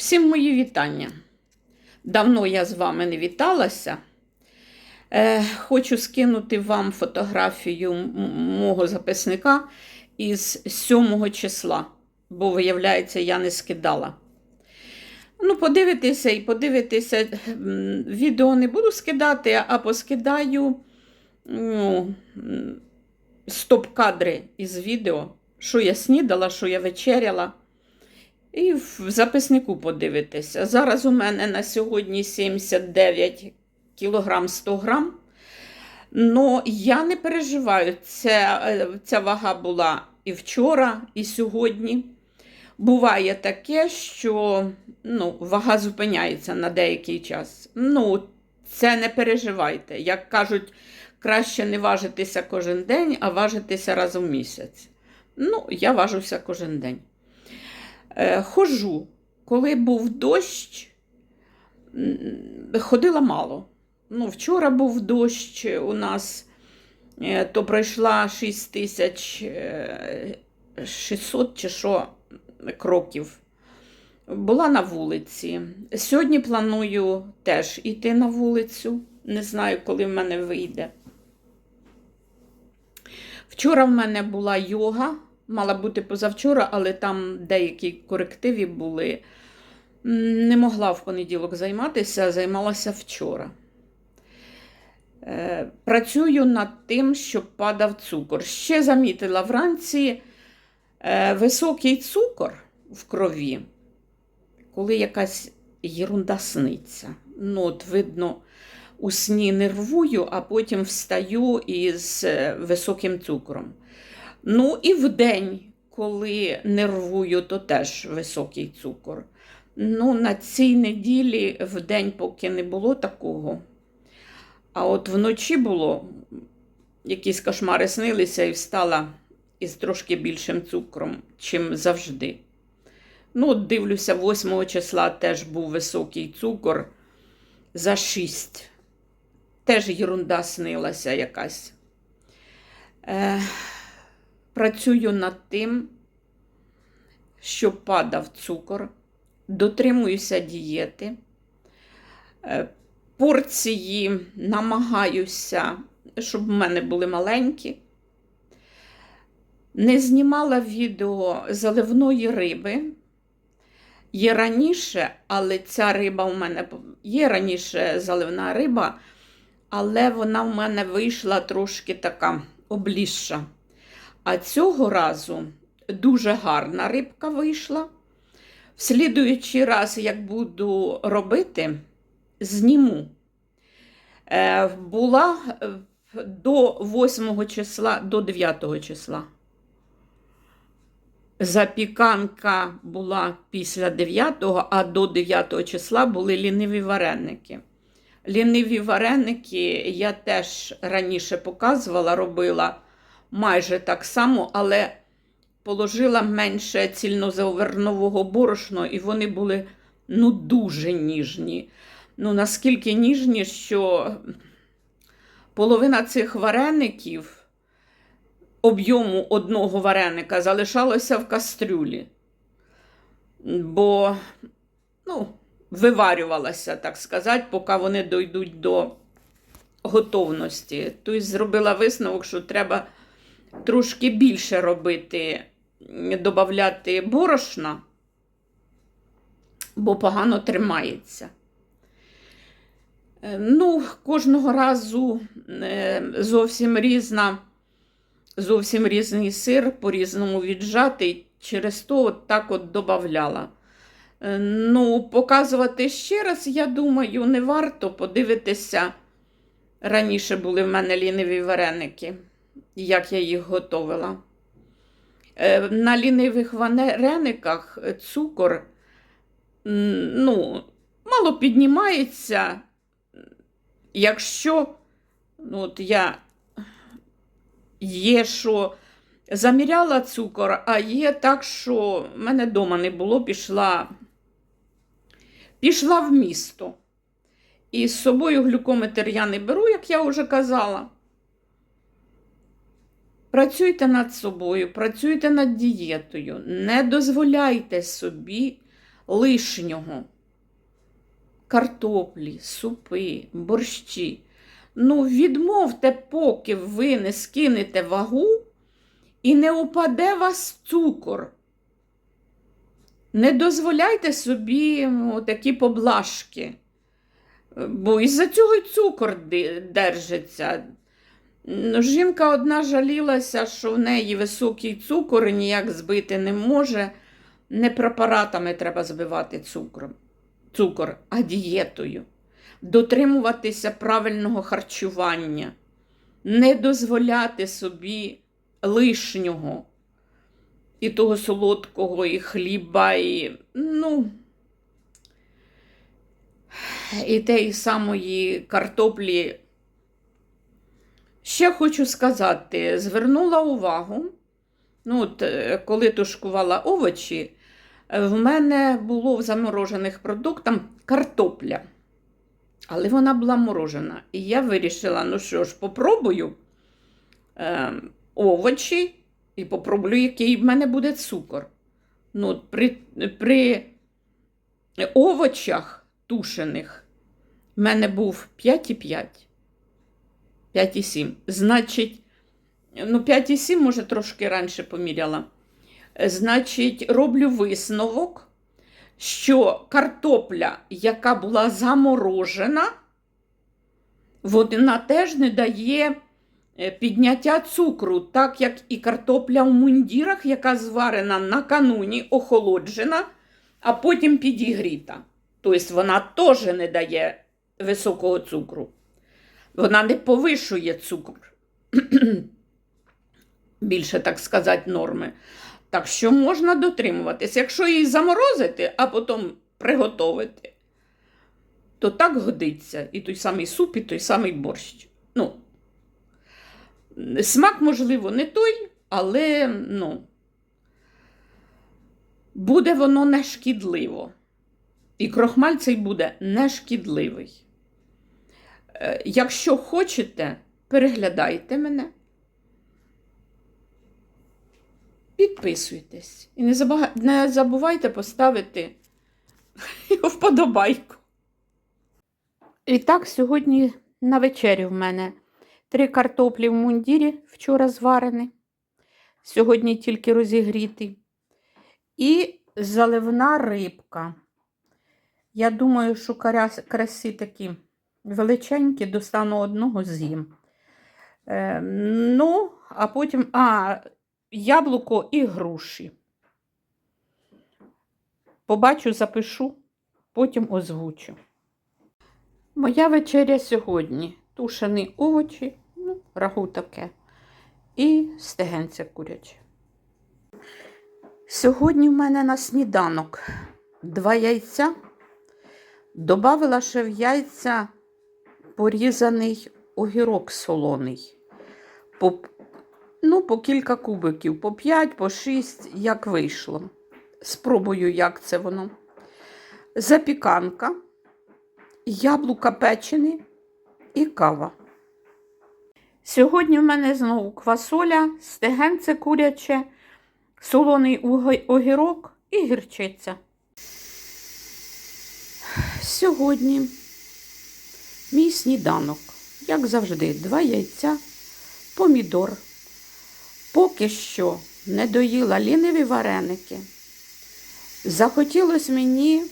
Всім мої вітання. Давно я з вами не віталася. Е, хочу скинути вам фотографію мого записника із 7 числа, бо, виявляється, я не скидала. Ну, подивитися і подивитися. Відео не буду скидати, а поскидаю ну, стоп-кадри із відео, що я снідала, що я вечеряла. І в записнику подивитися. Зараз у мене на сьогодні 79 кілограм 100 грам. Ну, я не переживаю. Це, е, ця вага була і вчора, і сьогодні. Буває таке, що ну, вага зупиняється на деякий час. Ну, це не переживайте. Як кажуть, краще не важитися кожен день, а важитися раз у місяць. Ну, я важуся кожен день. Е, Хожу. Коли був дощ, ходила мало. Ну, вчора був дощ у нас, е, то пройшла 6600 чи що кроків. Була на вулиці. Сьогодні планую теж іти на вулицю. Не знаю, коли в мене вийде. Вчора в мене була йога, мала бути позавчора, але там деякі корективи були. Не могла в понеділок займатися, займалася вчора. Е, Працюю над тим, щоб падав цукор. Ще замітила вранці е, високий цукор в крові, коли якась єрунда сниться. Ну, от видно, у сні нервую, а потім встаю із е, високим цукром. Ну і в день, коли нервую, то теж високий цукор. Ну, на цій неділі в день поки не було такого. А от вночі було, якісь кошмари снилися і встала із трошки більшим цукром, чим завжди. Ну, от дивлюся, 8 числа теж був високий цукор за 6. Теж єрунда снилася якась. Е, працюю над тим, щоб падав цукор, дотримуюся дієти. Е, порції намагаюся, щоб в мене були маленькі. Не знімала відео заливної риби. Є раніше, але ця риба у мене є раніше заливна риба, але вона в мене вийшла трошки така облізша. А цього разу дуже гарна рибка вийшла. В слідуючий раз, як буду робити, зніму. Е, була е, до 8 числа, до 9 числа. Запіканка була після 9-го, а до 9 числа були ліниві вареники. Ліниві вареники я теж раніше показувала, робила майже так само, але положила менше цільнозавернового борошна, і вони були ну, дуже ніжні. Ну, наскільки ніжні, що половина цих вареників об'єму одного вареника залишалося в кастрюлі, бо ну, виварювалася, так сказати, поки вони дійдуть до готовності. Тобто зробила висновок, що треба трошки більше робити, додати борошна, бо погано тримається. Е, Ну, кожного разу е, зовсім різна, зовсім різний сир, по-різному віджатий, через то от так от додавала. Е, Ну, показувати ще раз, я думаю, не варто подивитися. Раніше були в мене ліниві вареники, як я їх готувала. Е, На лінивих варениках цукор ну, мало піднімається. Якщо ну, от я є, що заміряла цукор, а є так, що в мене вдома не було, пішла, пішла в місто. І з собою глюкометр я не беру, як я вже казала. Працюйте над собою, працюйте над дієтою, не дозволяйте собі лишнього. Картоплі, супи, борщі. Ну, відмовте, поки ви не скинете вагу і не упаде вас цукор. Не дозволяйте собі такі поблажки, бо із-за цього й цукор держиться. Жінка одна жалілася, що в неї високий цукор і ніяк збити не може. Не препаратами треба збивати цукром, цукор, а дієтою. Дотримуватися правильного харчування, не дозволяти собі лишнього і того солодкого, і хліба, і ну, і тієї самої картоплі. Ще хочу сказати, звернула увагу, ну, от, е, коли тушкувала овочі, е, в мене було в заморожених продуктах картопля. Але вона була морожена. І я вирішила, ну що ж, попробую е, овочі і попробую, який в мене буде цукор. Ну, от при, при овочах тушених в мене був 5,5. 5,7. Значить, ну 5,7, може, трошки раніше поміряла. Значить, роблю висновок, що картопля, яка була заморожена, вона теж не дає е, підняття цукру, так як і картопля в мундірах, яка зварена накануні, охолоджена, а потім підігріта. Тобто вона теж не дає високого цукру. Вона не повишує цукор. Більше, так сказати, норми. Так що можна дотримуватись. Якщо її заморозити, а потім приготувати, то так годиться. І той самий суп, і той самий борщ. Ну, смак, можливо, не той, але ну, буде воно не шкідливо. І крохмаль цей буде не шкідливий. Е, Якщо хочете, переглядайте мене. Підписуйтесь. І не, забувайте поставити вподобайку. І так, сьогодні на вечерю в мене три картоплі в мундірі вчора зварені. Сьогодні тільки розігріті. І заливна рибка. Я думаю, що краси такі величенькі, достану одного з'їм. Е, ну, а потім. А, яблуко і груші. Побачу, запишу, потім озвучу. Моя вечеря сьогодні тушені овочі, ну, рагу таке, і стегенця куряче. Сьогодні в мене на сніданок два яйця. Добавила ще в яйця порізаний огірок солоний. По Ну, по кілька кубиків, по 5, по 6, як вийшло. Спробую, як це воно. Запіканка, яблука печені і кава. Сьогодні в мене знову квасоля, стегенце куряче, солоний огірок і гірчиця. Сьогодні мій сніданок, як завжди, два яйця, помідор. Поки що не доїла ліниві вареники. Захотілося мені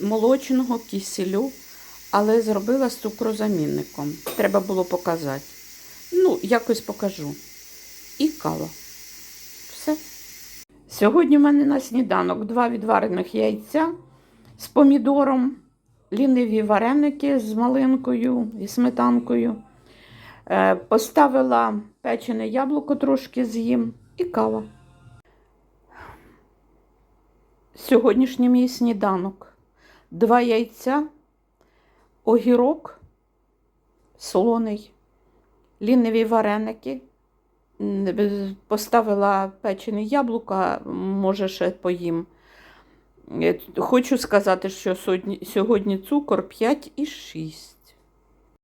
молочного киселю, але зробила з цукрозамінником. Треба було показати. Ну, якось покажу. І кава. Все. Сьогодні в мене на сніданок два відварених яйця з помідором, ліниві вареники з малинкою і сметанкою. Е, Поставила печене яблуко трошки з'їм і кава. Сьогоднішній мій сніданок. Два яйця, огірок солоний, ліниві вареники. Е, Поставила печене яблука, може ще поїм. Хочу сказати, що сьогодні цукор 5,6.